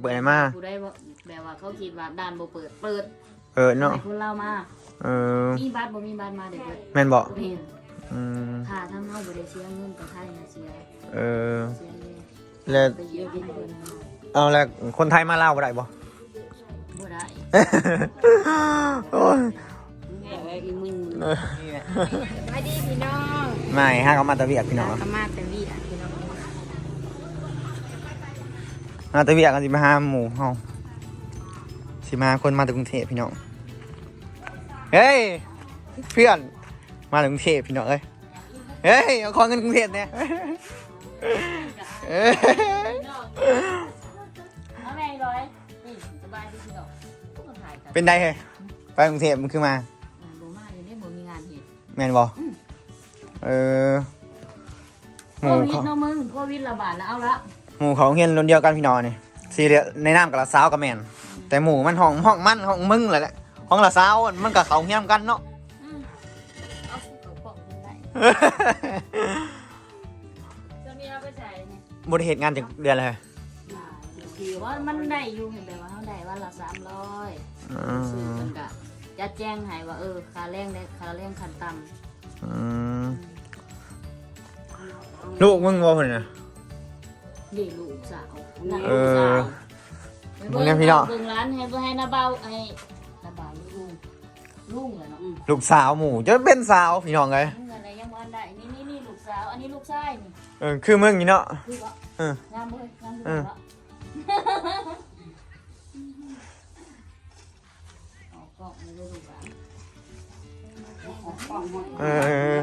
เปิดไหนมาผู้ได้บ่แบบว่าเขาคิดว่าด่านบ่เปิด เปิดเออเนาะให้คนเรามา เออมีบัตรบ่มีบัตรมาเด็กเบิดแม่นบอกเห็นอืมค่าทำเฮาบ่ได้เสียเงินแต่ไทยนะเสียเออเสียเงินแล้วไปเยอะกินเพิ่นเอาแล้วคนไทยมาเล่าวบ่ได้บ่บ่ได้โอ้ยแม่ไว้อีมึงเออไปดีพี่น้องไม่ฮะเขามาตะเวียกพี่น้องสมาแต่วีอะพี่น้อง มาตะเวียกันสิมาหาหมูเฮาสิมาคนมาจากกรุงเทพพี่น้องเฮ้ยเพื่อนมาจากกรุงเทพพี่น้องเอ้ยเฮ้ยเอาของเงินกรุงเทพเนี่ยเป็นไดเฮ้ยไปกรุงเทพมันคือมาแมนบ่เออโควิดเนาะมึงโควิดระบาดแล้วเอาละ หมูเขาเฮียนรุ่นเดียวกันพี่น้องนี่สีเรียในน้ำกับละสาวกับแม่นแต่หมูมันห้องห้องมันห้องมึงแหละแหละห้องละสาวมันกับเขาเฮียนกันเนาะอืมเอาเขาปอกกันได้จะมีเอาไปใส่เนี่ยบริเหตุงานจากเดือนอะไรคือว่ามันได้อยู่เห็นแต่ว่าเขาได้วันละสามร้อยอืซื้อมมันก็จะแจ้งให้ว่าเออค่าแรงได้ค่าแรงขั้นต่อืมลูกมึงบ่เพิ่นน่ะ นี่ลูกสาวเออมึงเนี่ยพี่น้อง เบิ่งร้านให้เบิ่งให้นาเบาให้นาเบาลุงลุงเหรอเนาะลูกสาวหมู่จะเป็นสาวพี่น้องไงลุงอะไรยังวันได้นี่นี่นี่ลูกสาว อันนี้ลูกชายนี่เออคือมึงนี่เนาะ คือว่าเออ งามเลยงามเอเลยอวะออกกล้องไม่ได้ลูกหลานเออ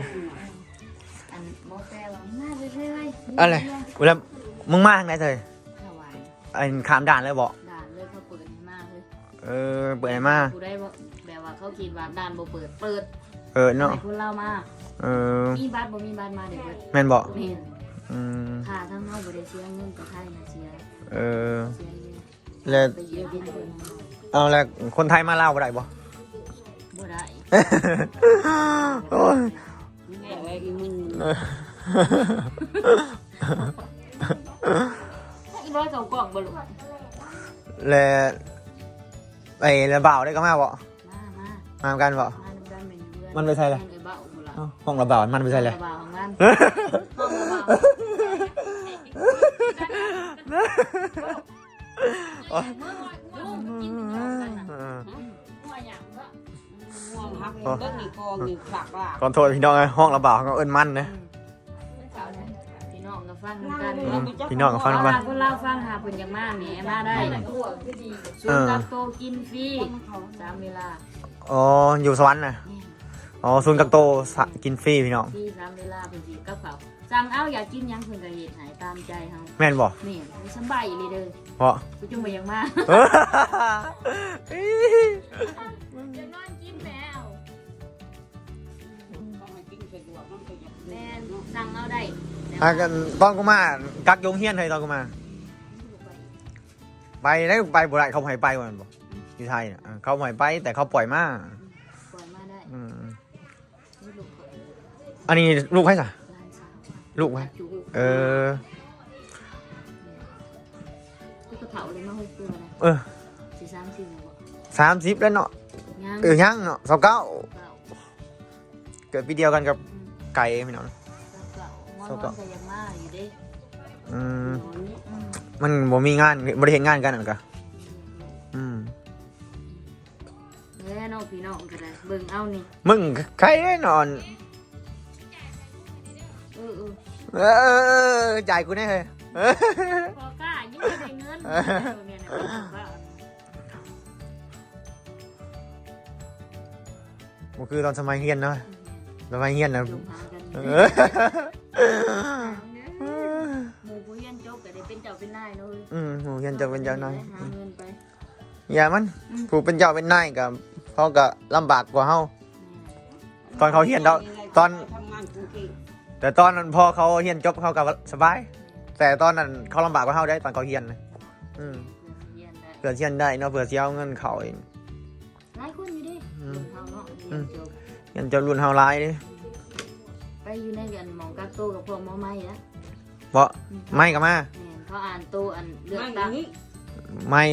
อันโมแฟว่ามาเรื่อยๆอะไรเวลา มึงมาทางไหนเถอะถวายไอ้ขามด่านเลยบ่ด่านเลยเขาเปิดให้มากเลยเออเปิดไหนมาผู้ได้บ่แบบว่าเขาคิดว่าด่านบ่เปิดเปิดเออเนาะให้คนเรามาเออมีบัตรบ่มีบัตรมาเด็กเบิดแม่นบ่เห็นอืมค่าทำเฮาบ่ได้เสียเงินแต่ไทยนะเสียเออเสียเงินแล้วไปเยอะกินเพิ่นเอาแล้วคนไทยมาเล่าวบ่ได้บ่บ่ได้โอ้ย แม่ไว้อีมึงเอออี ร้อยเก่ากล่องบ่ลูกมาแล้วไอ้แล้วบ่าวได้ก็มาบ่มามาเหมือนกันบ่ มาน้ำกันเป็นเพื่อนมันไปใส่อะไรแม่นเอ้ยเบ้าพุ่นล่ะเอ้าห้องระบ่าวมันไปใช่เลยบ่าวของมันห้องบ่าวลุงกินข้าวกันน่ะหัวหยังบ่ห่วงฮักเบิ้งนี่กองนี่ขลักลากขอโทษพี่น้องไอ้ห้องระบ่าวเขาเอิ้นมันนะพี่น้องก็ ฟังกันอืเนาะมพี่น้องก็ฟังเอามาล่ะคนเราฟังหาเพิ่นอยากมาแหมมาได้ส่วนกับโตกินฟรีสามเวลาอ๋ออยู่สวรรค์นะอ๋อศูนย์กักโตสะกินฟรีพี่น้องฟรีสามเวลาเพิ่นสิกับเขาวสั่งเอาอยากกินหยังเพิ่นก็เฮ็ดให้ตามใจเฮาแม่นบ่แม่นสำบายอีหลีเด้อเพราะ กูจุ่มบ่อยากมาเอ้ยจะนอนกินแมวต้องให้กินสะดวกมันก็อยากแม่นสั่งเอาได้แต่ อะว่ากันตอนกูมา กักยงเฮียนเลยตอนกูมา ไปได้ไปบ่ได้เขาให้ไปวันบ่อยู่ไทยน่ะเออเขาให้ไป แต่เขาปล่อยมาปล่อยมาได้อืมนี่ลูกข่อยอันนี้ลูกให้จ้ะหลานสาวลูกไว้จูเออกูก็เผาเลยมาหกตัวนะเออสิสามสี่บ่สามสิบแล้วเนาะยังเออยังเนาะสองเก้าเก่าเกิดปีเดียวกันกับอืมไก่พี่น้องเก่าหมอนสองนอเก่านก็ยังมาอยู่เด้อืมอืมมันบ่มีงานบ่ได้เห็นงานกันอะกะอืมแน่เนาะพี่น้องก็ได้เบิ่งเอานี่มึงใครได้นอนเออเออเออจ่ายกูแน่เลยเออพอกล้ายิ่งไม่ได้เงินเออเนี่ยนะบอกว่ามันคือตอนสมัยเฮียนเนาะสมัยเฮียนนะจง หากันเหมู่ผู้เรียนจบก็ได้เป็นเจ้าเป็นนายเนาะเว้ยอืมหมูเฮียนเจะเป็นเจ้านายหาเงินไปอย่ามันผู้เป็นเจ้าเป็นนายกับเขาก็ลำบากกว่าเฮา ตอนเขาเฮียนเราตอน ทำงานกรุงเทพแต่ตอนนั้นพอเขาเฮียนจบเขาก็สบาย แต่ตอนนั้นเขาลำบากกว่าเฮาได้ตอนเขาเฮียนนะอืมเรียนได้เผื่อเฮียนได้เนาะเผื่อสิเอาเงินเขาเอง หลายคนอยู่เดิอืม เฮาเนาะเรียนจบ เงินจะรุ่นเฮาหลายเดิ อยู่ในเรียนหมองกักโตกับพวกหมอไม้นะบ่ไม่ก็มาแม่นเขาอ่านโตอันเลือกมันอตั้ย่างงนี้ไม่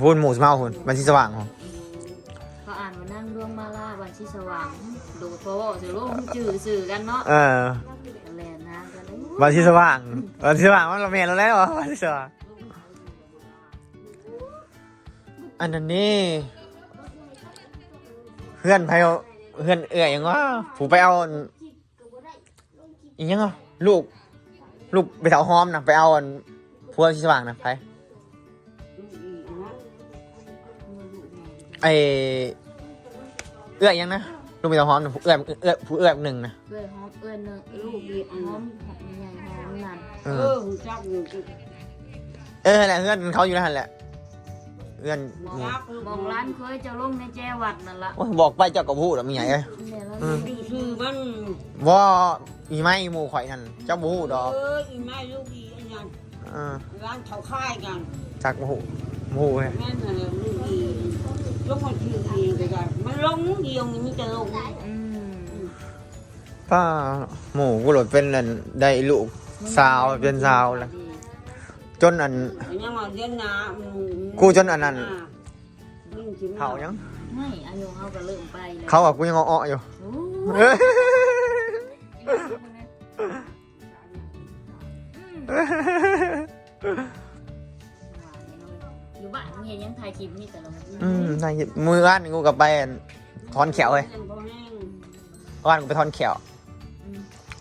พูดหมูสมาหุ่นมันที่สว่างของเขาอ่านว่านั่งร่วงมาล่าวันที่สว่างดูโฟสิลูกจื่อสื่อกันเนาะเออแลนนะกันเลยวันที่สว่างวันที่สว่างมันเราเมนเราแล้วเหรอวันที่สว่างอันนั้นนี่เพื่อนไปเอาเพื่อนเอื่อยยังว่าผูไปเอา อีกยังอะลูก ลูกไปเถาหอมนะไปเอาอันพวกที่สว่างนะไปไอเอื้อยยังนะลูกไปเถาหอมนะผู้เอื้อยเอื้อยผู้เอื้อยหนึ่งนะเพื่อนหอมเอื้อนเนอะลูกดีหอมหอมใหญ่หอมนั่นเอเอออหุ่นจักอยู่จุดเออแหละเพื่อนเขาอยู่นั่นแหละ เพื่อนจักมองร้านเคยจะลงในแจวัดนั่นละโอ้ยบอกไปเจ้ากับพูดแล้วมีไงเอ้ยเนี่ยแล้วอืมดูชื่อมันว่ามีไหมหมู่ข่อยนั่นเจ้าบพูดอกเอออีแม่ลูกอีอันนั้นเออร้านเขาค่ายกันจักบพูบพูเว้ยแม่น่ะลูกอีลงมาชื่ออีไปกันมันลงเดียวนี่มันจะลงอืมป้าหมู่กูโหลดเป็นนั่นได้ลูกสาวเป็นสาวแล้ว จนอันอันนี้มาเลี้ยงนากูจนอันนั้น เผายัง ไม่อายุเขาก็เริ่มไปแล้วเขาอะกูยังอ้อๆอยู่ โอ้เอ้ยอยู่บ้านเห็นยังถ่ายคลิปนี่แต่เราอืมนายมือว่านกูกับไปอันทอนเขียวเลยว่านกูไปทอนเขียว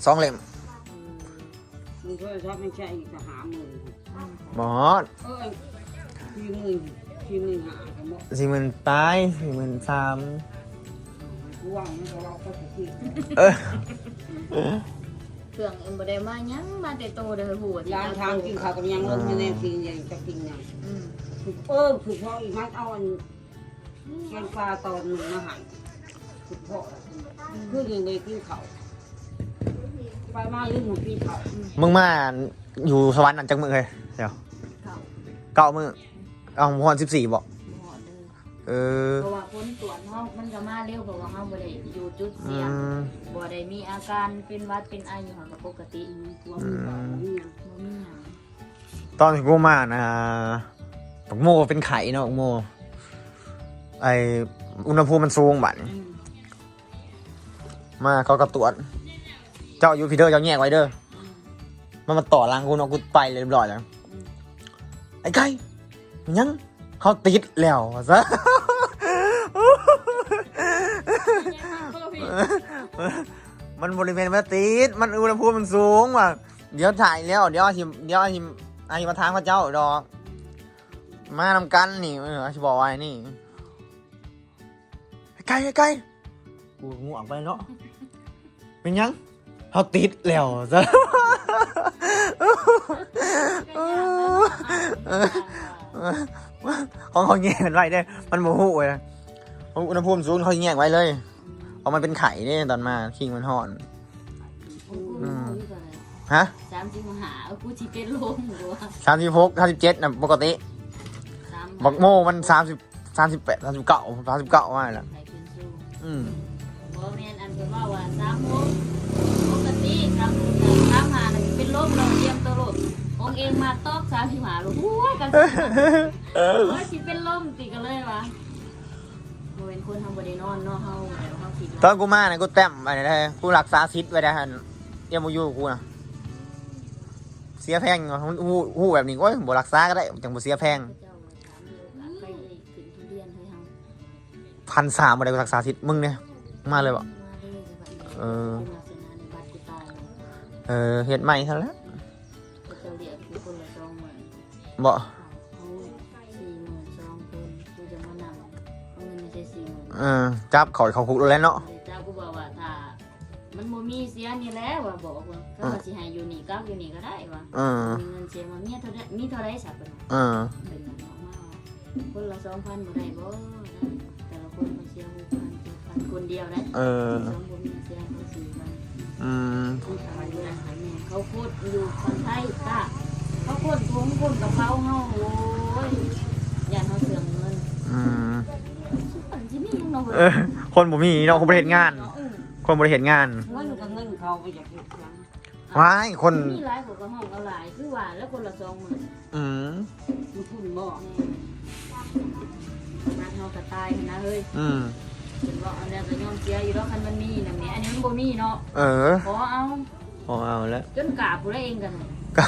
สองเล่มมึง ก็ชอบไม่ใช่จะหามือหมอเออทีมือทีมือหากันหมดสี่หมื่นตายสี่หมื่นสามว่างมันก็เราก็จะคิดเออเครื่องเอ็มบไดมายังมาแต่โตเด้อหัวร้านทางกินข้าวกับยังลงในแนวกินยังจะกินยังอืมคือเออคือพ่ออีมัดเอาอันแกงปลาตอนหนึ่งมาหั่นคือพ่อคือยังเลยกินข้าว ไปมาลืมหมดกินข้าวมึงมาอยู่สวรรค์อันจังมือเลยเดี๋ยวเข้าเก้ามือเอาพรสิบสี่บอกหอดเด้อเออเพราะว่าคนตรวจเฮามันก็มาเร็วเพราะว่าเฮาบ่ได้อยู่จุดอืเสี่ยงมบ่ได้มีอาการเป็นหวัดเป็นไออยู่หันก็ปกติตัวมือเปล่านี่ยังบ่มีหยังตอนที่กูมานะปักโมเป็นไข่เนาะปักโม ไออุณหภูมิมันสูงบัดนี้อืมมาเขากระตรวจ เจ้าอยู่พีเดอร์เจ้าแยกไว้เด้อมันมาต่อรังกูเนาะกูไปเลยเรียบร้อยแล้วไอ้ไก่มันยังเขาติดแล้วซะมันบริเวณมันติดมันอุณหภูมิมันสูงว่ะเดี๋ยวถ่ายแล้ว เดี๋ยวอาชิมเดี๋ยวอาชิมอาชิมมาทางพระเจ้าดอก มานำกันนี่เอออาชิบอกไว้นี่ไอไก่ไอไก่กูง่วงไปเนาะเป็นยัง เขาติดแล้วซะของเขาแยกกันไว้ได้ มันโมโหเลยอุณหภูมิสูงเขาแยกไว้เลยเพราะมันเป็นไข่เนี่ยตอนมาคิงมันห่อนอืมฮะสามสิบหาเอากูสิเป็นลมหัวสามสิบหกสามสิบเจ็ดนะปกติสามบักโมมันสามสิบสามสิบแปดสามสิบเก้าสามสิบเก้ามาแล้วใส่ขึ้นสูงอืม บ่แม่นอันเพิ่นว่าว่าสามโมงปกติสามสามหาน่ะสิเป็นลมเราเตรียมตัวรถของเองมาตอกสามสิบหาลูกโอ้ยกันโอ้ยสิเป็นลมติกันเลยวะบ่เป็นคนทำบ่ได้นอนเนาะเฮาแต่ว่าเฮาคิดตอนกูมาเนี่ยกูแต้มไรได้กูรักษาซิดไว้ได้ฮันเอ็มยูกูนะเสียแพงหูหูแบบนี้โอ้ยบ่รักษาก็ได้จังบ่เสียแพงเจ้ามาถามอย่าไปขึ้นทุเรียนให้เฮาพันสามบ่ได้กูรักษาซิดมึงเนี่ย มาเลยบ่มาเลยสิบัดนี้เออมาเสนาในบัดกูตายเออเฮ็ดใหม่ซะแล้วก็จะเรียกคือคนละสองหมื่นบ่เอาสี่หมื่นสองคนกูจะมานำเอาเงินไม่ใช่สี่หมื่นเออจับเขาเขาคุกแล้วเนาะเจ้ากูบอกว่าถ้ามันบ่มีเสียนี่แหล้วว่าบอกว่าก็ว่าสิให้อยู่นี่กับอยู่นี่ก็ได้ว่าเออมีเงินเสียมาเมียเท่าใดมีเท่าไรสับเป็นเออเป็นหนังออกมาว่าคนละสองพันบ่ได้บ่แต่ละคนมัน เสียหกพันเจ็ดพันคนเดียวได้เออ สองบ่มีเสียเขาสี่พันอืมเขาทำอยู่อาหารเนี่ยเขาโคตรอยู่คนไทยป้าเขาโคตรทวงคนกับเขาเฮาโอ้ยอย่าเขาเสื่อมเงินอืมอันที่มียังเนาะเออคนบ่มีเนาะคนบ่ได้เฮ็ดงานคนบ่ได้เฮ็ดงานเงินกับเงินเขาไปจากเฮ็ดหยังเว้ายคนมีหลายคนก็ห้องเอาหลายคือว่าแล้วคนละสองหมื่นอืม มันพุ่นบ่นัก เฮากระตายนะเฮ้ยอืมเป็นว่าอันนี้ก็ยอมเสียอยู่แล้วคันมันมีนะแม่อันนี้มันบ่มีเนาะเออขอเอาพอเอาแล้วจนกราบผู้ใดเองกันก็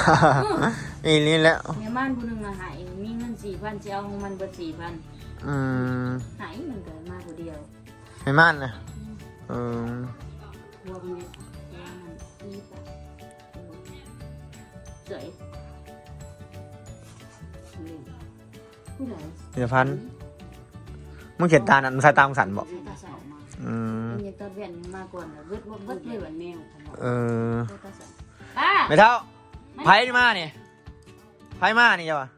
อีนี่แล้ว แม่ม่านผู้หนึงมาหายมีเงิน4,000สิเอาของมันเบิด4,000อืมหายมันกิดมาผู้เดียวไม่มั่นนะเออ รวมเนี่ยนี่ปะเจ๋ยผู้ใดพิธภัณฑ์ มึงเขียนตานั่นสายตามงสันบอกใส่ตาเสามาอืมมันยังตะเวียนมาก่อนน่ะเบิดบ่เบิดเลยวันแมวเออใส่ตาเสาป้าไม่เท่าไพ่มาเนี่ยไพ่มานี่จ้ะวะ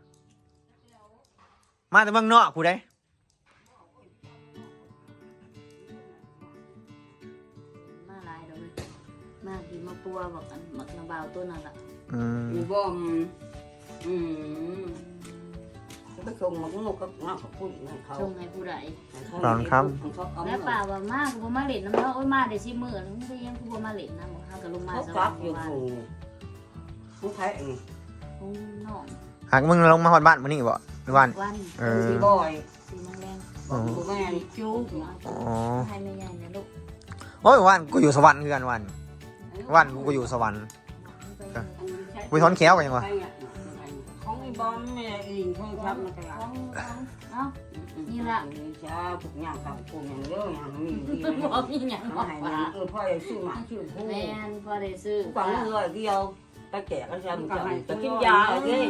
มาแต่เมืองนอกกูได้มาหลายดอกเลยมากินมาปัวบอกอันหมักน้ำเบาวตัวนั่นล่ะอืม มีบ่มอืม ไปส่งมาก็ก็งาเขาพูดให้เขาชงให้ผู้ใดแล้วป่าว่ามากบ่มาเล่นน้ำเนาะโอ้ยมาได้สิมื้อนึงก็ยังบ่มาเล่นน้ำบ่เฮาก็ลงมาเขาสจัวับสอยู่ดีหูผู้ไทยเองของน้องหากมึงลงมาหอดบ้านมื้อนี้บ่หรือวันวันเออสีบ่อยสีโมงแรงอ๋อผู้แม่จู๊อ๋อให้แม่ใหญ่นะลูกโอ้ยวันกูอยู่สวรรค์คือกันวันวันกูก็อยู่สวรรค์กูถอนแขวกันยังวะของไอ้ บอมแม่เองเพิ่งทำมาตลาขดองของเอ้าจ้าพวกย่างกับพวกอย่างเยอะอย่างมีดีบ่มีหยังมามาให้ให้มันเออพ่อจะซื้อมาซื้อผู้แม่นพอได้ซื้อฝังเงินเดียว ตะแก่ก็จะมีจะกินยาเลย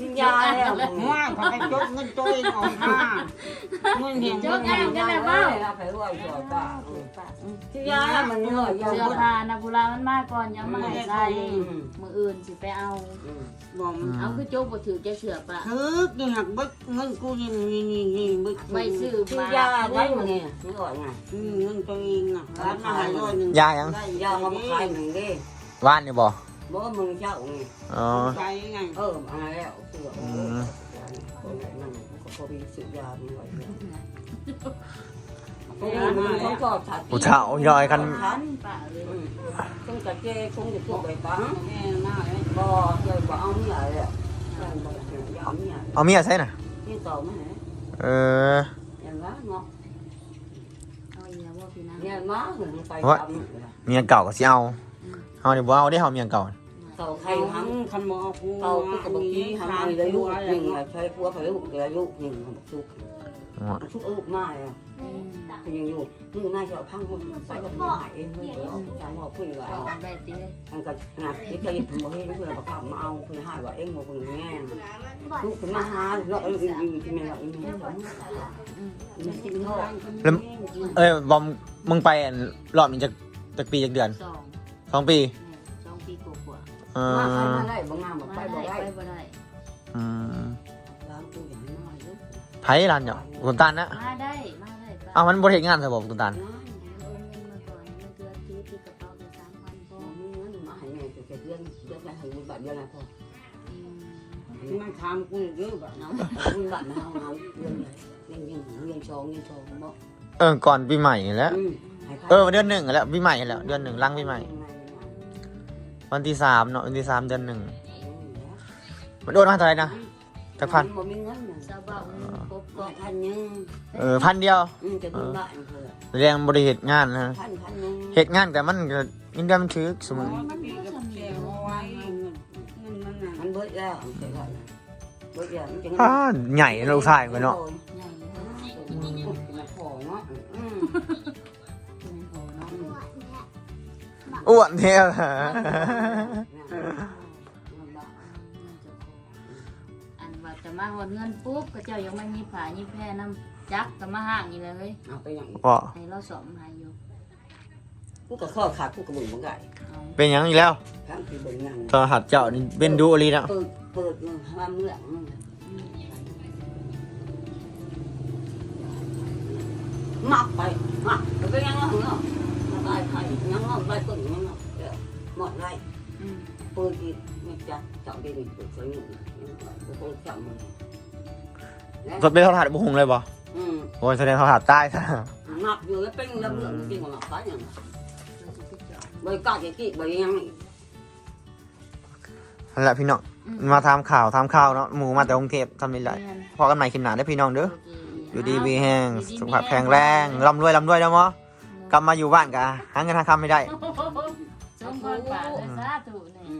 กินยาแล้วง่ายเขาไปจกเงินตัวเองออกมาเงินเห็นเจ้าอ้างกันแล้วเปล่าไปรวยสวยป้ากินยามันเงินยาเสื้อผ้านะพุลามันมาก่อนยังมาให้ใส่มื้ออื่นสิไปเอาบอกเอาคือโจกบ่ถือจะเชื่อปะถือกินหักบึกเงินกูนี่นี่นี่นี่บึกไปซื้อกินมายาได้มาเนี่ยนี่ก่อนไงเงินตัวเองอะร้านอาหารร้อยหนึ่งยายังยาเขามาขายหนึ่งดิ ว่านนี่บ่บ่มึงเจ้าไงอ๋อใจไงเออมาแล้วเสือนั่นก็พอดีซื้อยาไม่ไหวมันเขาก็ถัดกูเฒ่าย่อยกันทันป้าเลยคงจะเจ้คงจะพูดไปบ้างแม่หน้าเลยบ่เลยบ่เอาเมียเลยเอาเมียเอาเมียใช่น่ะนี่ต่อมาไหนเอออย่างว่าเนาะเอาอีกแล้วบ่พี่นะเนี่ยมาหนึ่งไปทำเมียเก่าก็สิเอา เอานี่บ่เอาได้เฮาเมียเก่าเต่าไข่ใครทั้งทำคันมอกูเต่ากูกับกี้ทำอะไรลูกหนึ่งใช้พัวไปลูกเดียวลูกหนึ่งทุกอ๋อทุกลูกมาเลยคือยังอยู่นี่น่าจะพังหมดใส่กับหายเองเลยจำบอกคุยว่าเอาได้ติเลยอันก็นะที่เคยผมบอกให้เพื่อนบอกมาเอาคือหายว่าเอ็งบอกคุณแม่ลูกคุณมาหาเราเอ็งอยู่ที่แม่เราเอ็งไม่หวังมันกินโง่แล้วเอ้ยบอมมึงไปอันรอบนี้จักจักปีจักเดือนสอง สองปีสองปีกว่าเอมาใครอมาได้บางงานบอกๆไปมาบอกได้ได้ไปบ่ได้อืมร้านตู้อย่างน้อยเลยไผร้านเนาะกุนตานนะมาได้มาได้ป้าเอามันบ่ได้เฮ็ดงานซะบ่กุนตานเอาเงินมาก่อนมันเดือนที่ที่กระเป๋าไป3,000พอมาให้แม่จะเดือนเดือนละให้บุญบาทเดือนละพออืมมันทำกูเยอะแบบน้ำบุญบาทมาเอาเอาเดือนเงินเงินเงินชองเงินชองบ่เออก่อนปีใหม่นี่แหล้ว อืมเออวันเดือนหนึ่งแล้วปีใหม่นี่แหล้วเดือนหนึ่งหลังปีใหม่ วันที่สามเนาะวันที่สามเดือนหนึ่งมันโดนมาเท่าไหร่นะจักพัน บ่มีเงินชาวบ้านครบก็ก็พันนึงเออพันเดียวอืมจะบุญบาทเพิ่นเรียงบริเหตุงานนะพันพันนึงเหตุงานแต่มันก็ยินดีมันถือสมมุติมันมีกับแกเอาไว้เงินเงินนั่นน่ะมันเบิดแล้วเสร็จแล้วเบิดแล้วมันจะอ้าใหญ่ลูกชายกันเนาะ ใหญ่เลยมาขอเนาะอืม อ้วนเท่าอันว่าจะมาหดเงินปุ๊บก็เจ้ายังไม่มีผามีแพร่น้ำจักก็มาห่างอีเลยเฮ้ยเอาไปอย่างบ่ให้เราสอมหายอยู่กูก็ข้อขาดกูก็บุญบ่ไก่เอาเป็นหยังอีกแล้วทั้งที่เบิ่งนั่งโทรหัสเจ้านี่เป็นดูอหลีนะเปิดเปิดมือห้ามเรื่องมักไปมักไปยังเนาะเนาะ อยยังงอกใบต้นยังงอกเออหมดไรอืปูนอีกไม่จับจับได้หนึ่งปืนสองหนึ่งก็คงจับมือนะก็เป็นเท่าถาดบุหงเลยบ่อืมโอ้ยแสดงเท่าถาดใต้ซะนักอยู่แล้วเป็นระเบิดจริงของหนักไปอย่างนั้นใบก้าจะกี่ใบยังนั่นแหละพี่น้องมาทำข่าวทำข่าวเนาะหมูมาแต่กรุงเทพทำไม่ได้ะพอกันใหม่คลิปหน้าได้พี่น้องเด้ออยู่ดีมีแห้งสุขภาพแข็งแรงร่ำรวยร่ำรวยนะมอ กลับมาอยู่บ้านกะหาเงินหาคำไม่ได้ สมพรปรารถนสาธุนี่